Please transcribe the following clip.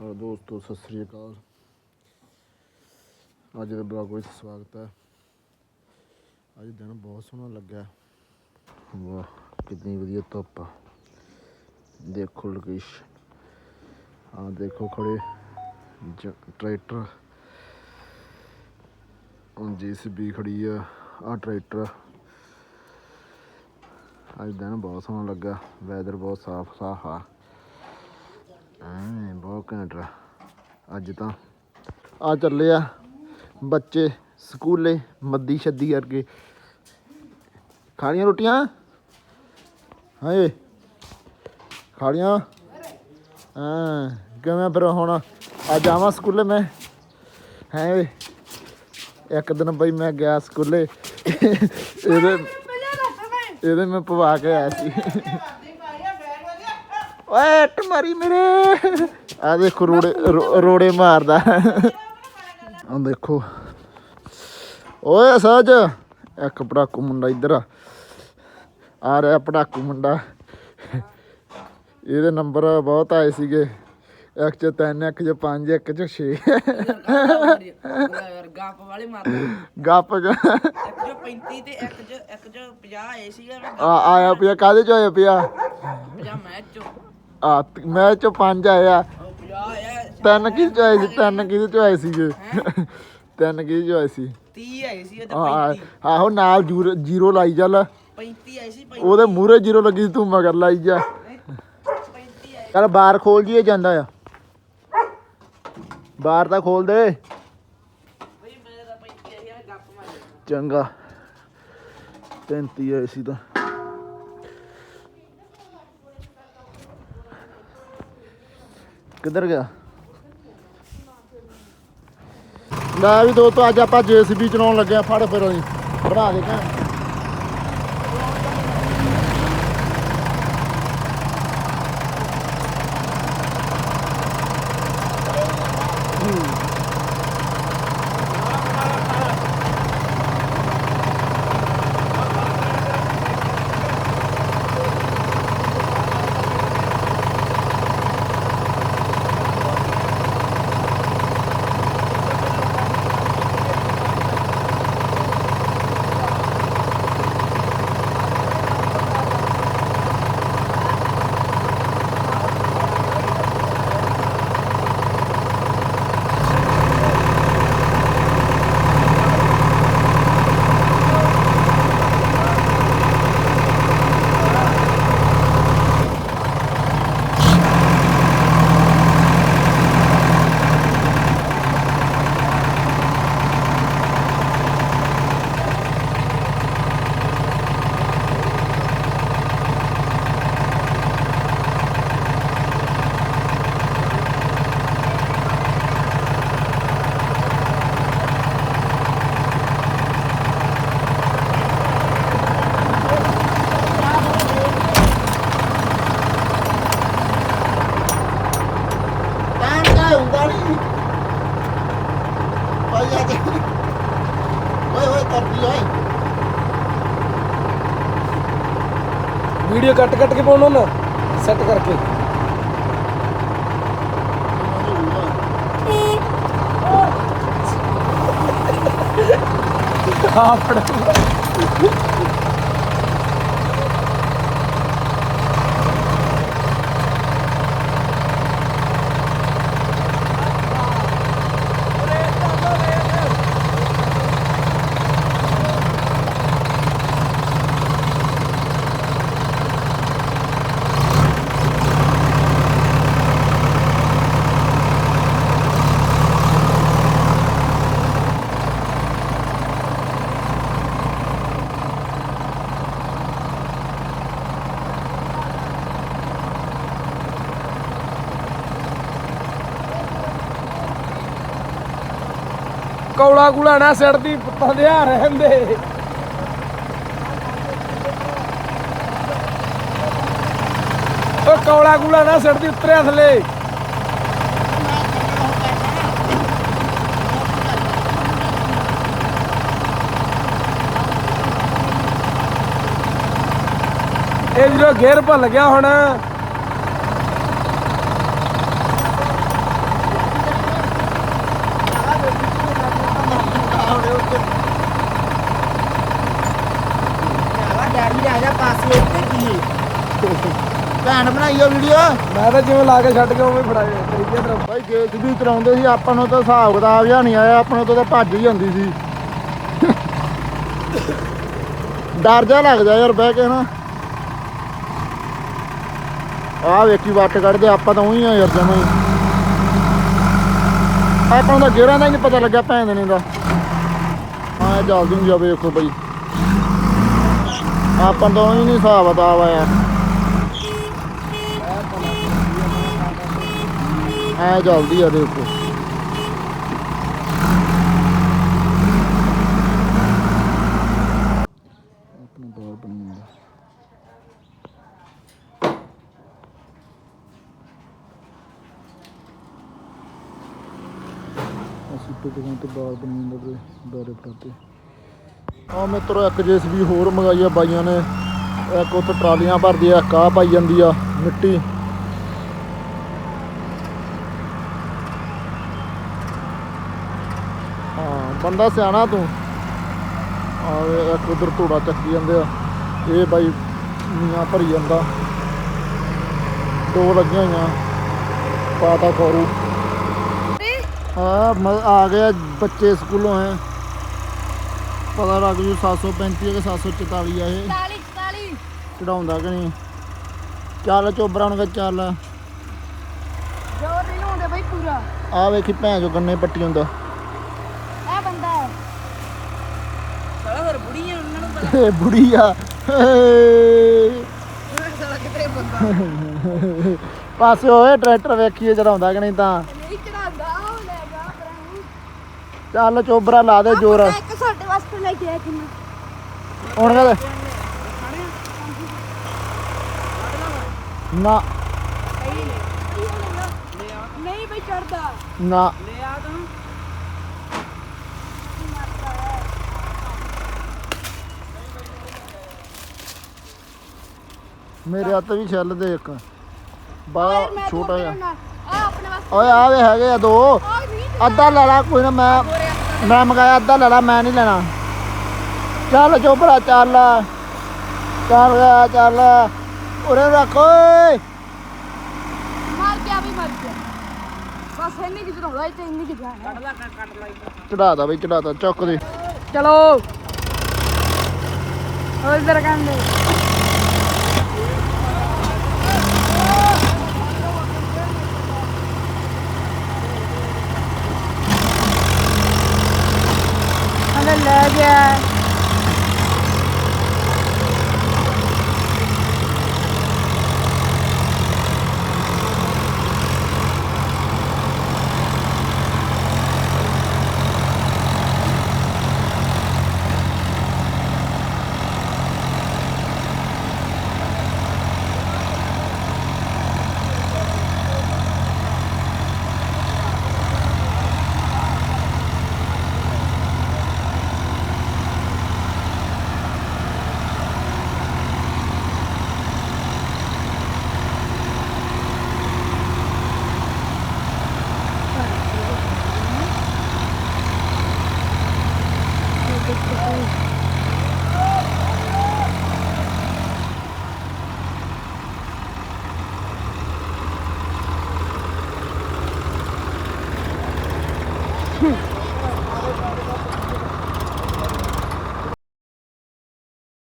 ਹਾਂ ਦੋਸਤੋ, ਸਤਿ ਸ੍ਰੀ ਅਕਾਲ। ਅੱਜ ਦੇ ਬਲੌਗ ਵਿੱਚ ਸਵਾਗਤ ਹੈ। ਅੱਜ ਦਿਨ ਬਹੁਤ ਸੋਹਣਾ ਲੱਗਾ ਵਾਹ, ਕਿੰਨੀ ਵਧੀਆ ਧੁੱਪ ਆ। ਦੇਖੋ ਲੋਕੇਸ਼। ਆ ਦੇਖੋ ਖੜੇ ਜ- ਟਰੈਕਟਰ। ਹੁਣ ਜੀਸੀਬੀ ਖੜੀ ਆ ਆ ਟਰੈਕਟਰ। ਅੱਜ ਦਿਨ ਬਹੁਤ ਸੋਹਣਾ ਲੱਗਾ ਵੈਦਰ ਬਹੁਤ ਸਾਫ਼ ਸਾਫ਼ ਆ। ਐਂ ਬਹੁਤ ਘੈਂਟ ਆ। ਅੱਜ ਤਾਂ ਆ ਚੱਲੇ ਆ ਬੱਚੇ ਸਕੂਲੇ ਮੱਦੀ ਛੱਦੀ ਕਰਕੇ। ਖਾਣੀਆਂ ਰੋਟੀਆਂ? ਹਾਏ। ਖਾਣੀਆਂ? ਹਾਂ ਕਿਵੇਂ ਫਿਰ ਹੁਣ? ਅੱਜ ਆਵਾਂ ਸਕੂਲੇ ਮੈਂ। ਹੈ ਓਏ। ਇੱਕ ਦਿਨ ਬਈ ਮੈਂ ਗਿਆ ਸਕੂਲੇ। ਇਹਦੇ ਇਹਦੇ ਮੈਂ ਪਵਾ ਕੇ ਆਇਆ ਸੀ। ਓਏ ਇੱਟ ਮਾਰੀ ਮੇਰੇ। ਆ ਦੇਖੋ ਰੋੜੇ ਰੋ- ਰੋੜੇ ਮਾਰਦਾ। ਆ ਦੇਖੋ। ਓਏ ਸਹਿਜ ਇੱਕ ਪੜਾਕੂ ਮੁੰਡਾ ਇੱਧਰ ਆ। ਆ ਰਿਹਾ ਪੜਾਕੂ ਮੁੰਡਾ। ਇਹਦੇ ਨੰਬਰ ਬਹੁਤ ਆਏ ਸੀਗੇ। ਇੱਕ ਚ ਤਿੰਨ ਇੱਕ ਚ ਪੰਜ ਇੱਕ ਚ 6 ਯਾਰ ਗੱਪ ਵਾਲੇ ਮਾਰਦਾ ਗੱਪ ਗ- ਇੱਕ ਜੋ 35 ਤੇ ਇੱਕ ਜੋ ਇੱਕ ਜੋ 50 ਆਏ ਸੀਗੇ। ਮੈਂ ਆ ਆਇਆ ਪਿਆ। ਕਾਦੇ ਚ ਹੋਇਆ ਪਿਆ? 50 ਮੈਚ ਚੋਂ। ਆ ਮੈਂ ਚ ਪੰਜ ਆਇਆ। ਉਹ 50 ਆਇਆ ਤਿੰਨ ਕਿਹਦੇ ਚ ਆਏ ਸੀ ਤਿੰਨ ਕਿਹਦੇ ਚ ਆਏ ਸੀਗੇ? ਤਿੰਨ ਕਿਹਦੇ ਚ ਆਏ ਸੀ? 30 ਆਏ ਸੀ ਤੇ ਆ 35 ਆਹੋ ਨਾਲ ਜੂਰ- ਲਾਈ ਚੱਲ। 35 ਆਏ ਸੀ 35 ਉਹਦੇ ਮੂਹਰੇ ਜ਼ੀਰੋ ਲੱਗੀ ਸੀ, ਤੂੰ ਮਗਰ ਲਾਈ ਜਾ। 35 ਚੱਲ ਬਾਰ ਖੋਲ ਜੀਏ ਜਾਂਦਾ ਆ। ਬਾਰ ਤਾਂ ਖੋਲ ਦੇ। 35 ਸੀ ਚੰਗਾ। 33 ਆਏ ਸੀ ਤਾਂ। ਕਿੱਧਰ ਗਿਆ? ਲੈ ਵੀ ਦੋਸਤੋ, ਅੱਜ ਆਪਾਂ ਜੀਸੀਬੀ ਚਲਾਉਣ ਲੱਗੇ ਆ ਫੜ ਫਿਰ ਉਹੀ ਬਣਾ ਦੇ ਕਹਿ ਤਾਂ ਕਾ ਹੁੰਦਾ ਨਹੀਂ ਭਾਈ ਆ ਦੇ ਓਏ ਓਏ ਕਰਦੀ ਓਏ ਵੀਡੀਓ ਕੱਟ ਕੱਟ ਕੇ ਪਾਉਣਾ ਨਾ ਸੈੱਟ ਕਰਕੇ। ਹਾਂ ਫੜ। ਕੌਲਾ ਗੁਲਾ ਨਾ ਸੜਦੀ, ਪੁੱਤਾਂ ਦੇ ਆ ਰਹਿੰਦੇ। ਉਹ ਕੌਲਾ ਗੁਲਾ ਨਾ ਸੜਦੀ, ਉਤਰਿਆ ਥੱਲੇ। ਇਹ ਵੀਰੋ ਗੇਰ ਭੱਲ ਗਿਆ ਹੁਣ ਡੈਡੀ ਭੈਣ ਬਣਾਈ ਉਹ ਵੀਡੀਓ ਮੈਂ ਤਾਂ ਜਿਵੇਂ ਲਾ ਕੇ ਛੱਡ ਕੇ ਉਵੇਂ ਫੜਾਏ ਤਰੀਕੇ ਤਰ੍ਹਾਂ। ਭਾਈ ਗੇਟ ਵੀ ਕਰਾਉਂਦੇ ਸੀ ਆਪਾਂ ਨੂੰ ਤਾਂ ਹਿਸਾਬ ਕਿਤਾਬ ਜਾਂ ਨਹੀਂ ਆਇਆ ਆਪਾਂ ਨੂੰ ਤਾਂ ਭੱਜ ਹੀ ਜਾਂਦੀ ਸੀ। ਡਰ ਜਾ ਲੱਗਦਾ ਯਾਰ ਬਹਿ ਕੇ ਨਾ। ਆ ਵੇਖੀ ਵੱਟ ਕੱਢਦੇ ਆਪਾਂ ਤਾਂ ਉਹੀ ਆ ਯਾਰ ਜਮਾਂ ਆਪਾਂ ਨੂੰ ਤਾਂ ਗੇਰਾਂ ਦਾ ਹੀ ਨਹੀਂ ਪਤਾ ਲੱਗਿਆ ਭੈਣ ਦੇ ਨੇ ਦਾ। ਹਾਂ ਜਲਦੀ ਨੂੰ ਜਾ ਵੇਖੋ ਬਈ ਆਪਾਂ ਨੂੰ ਤਾਂ ਨਹੀਂ ਹਿਸਾਬ ਕਿਤਾਬ ਆਇਆ। ਐ ਜਲਦੀ ਆ ਦੇਖੋ। ਆਪਣਾ ਬਾਲ ਬਣਾਉਂਦਾ। ਅਸੀਂ ਤੋਂ ਤੋਂ ਬਾਲ ਬਣਾਉਂਦਾ ਵੀਰੇ ਦਾਰੇ ਆ ਮਿੱਤਰੋ ਇੱਕ ਜੇਸਬੀ ਹੋਰ ਮੰਗਾਈ ਆ ਬਾਈਆਂ ਨੇ ਇੱਕ ਉੱਥੇ ਟਰਾਲੀਆਂ ਭਰਦੀ ਆ ਇੱਕ ਆਹ ਪਾਈ ਜਾਂਦੀ ਆ ਮਿੱਟੀ। ਹਾਂ ਬੰਦਾ ਸਿਆਣਾ ਤੂੰ। ਆਵੇ ਇੱਕ ਉਧਰ ਧੂੜਾ ਚੱਕੀ ਜਾਂਦੇ ਆ। ਇਹ ਬਾਈ ਮੀਆਂ ਭਰੀ ਜਾਂਦਾ। ਦੋ ਲੱਗੀਆਂ ਹੋਈਆਂ। ਪਾਤਾ ਖੋਰੂ। ਹਾਂ ਮ- ਆ ਗਏ ਬੱਚੇ ਸਕੂਲੋਂ ਹੈ ਪਤਾ ਲੱਗ ਜੂ 735 ਕਿ 744 ਆ ਇਹ। 40 40 ਚੜਾਉਂਦਾ ਕਿ ਨਹੀਂ? ਚੱਲ ਚੋਬਰਾਂ ਨੂੰ ਕਹਿ ਚੱਲ। ਜੋਰ ਨਹੀਂ ਲਾਉਂਦੇ ਬਈ ਪੂਰਾ। ਆ ਵੇਖੀ ਭੈਣ ਜੋ ਗੰਨੇ ਪੱਟੀ ਹੁੰਦਾ। ਇਹ ਬੰਦਾ ਹੈ। ਸਾਲਾ ਹੋਰ ਬੁੜੀ ਆ ਉਹਨਾਂ ਨੂੰ ਪਤਾ। ਇਹ ਬੁੜੀ ਆ। ਏ। ਸਾਲਾ ਕਿਤੇ ਬੰਦਾ। ਪਾਸੇ ਹੋਏ ਟਰੈਕਟਰ ਵੇਖੀਏ ਚੜਾਉਂਦਾ ਕਿ ਨਹੀਂ ਤਾਂ। ਨਹੀਂ ਚੜਾਉਂਦਾ ਉਹ ਲੈ ਜਾ ਪਰਾਂ ਚੱਲ ਚੋਬਰਾ ਲਾ ਦੇ ਜ਼ੋਰ। ਇੱਕ ਸਾਡੇ ਵਾਸਤੇ ਲੈ ਕੇ ਆਇਆ ਕਿੰਨਾ ਹੁਣ ਕਹਦੇ ਨਾ। ਨਹੀਂ ਬਈ ਚੜਦਾ। ਨਾ। ਲੈ ਆ ਤੂੰ ਮੇਰੇ ਹੱਥ ਵੀ ਛੱਲ ਦੇ ਇੱਕ। ਬਾ ਛੋਟਾ ਜਿਹਾ। ਆ ਆਪਣੇ ਵਾਸਤੇ ਓਏ ਆ ਵੇ ਹੈਗੇ ਆ ਦੋ। ਅੱਧਾ ਲੈ ਲਾ ਕੋਈ ਨਾ ਮੈਂ ਮੈਂ ਮੰਗਾਇਆ ਅੱਧਾ ਲੈ ਲਾ ਮੈਂ ਨਹੀਂ ਲੈਣਾ। ਚੱਲ ਚੋਬਰਾ ਚੱਲ। ਚੱਲ ਗਿਆ ਚੱਲ। ਉਰੇ ਰੱਖ ਓਏ। ਮਾਰ ਗਿਆ ਵੀ ਮਰ ਗਿਆ। ਬਸ ਇੰਨੀ ਕਿ ਚੜਾਉਂਦਾ ਇੱਥੇ ਇੰਨੀ ਕਿ ਜਾਣਾ ਕੱਢ ਲਾ ਕੱਢ ਲਾ ਚੜਾਦਾ ਬਈ ਚੜਾਦਾ ਚੁੱਕ ਦੇ। ਚਲੋ। ਉਹ ਇਧਰ ਕੰਦੇ ਲੈ ਗਿਆ।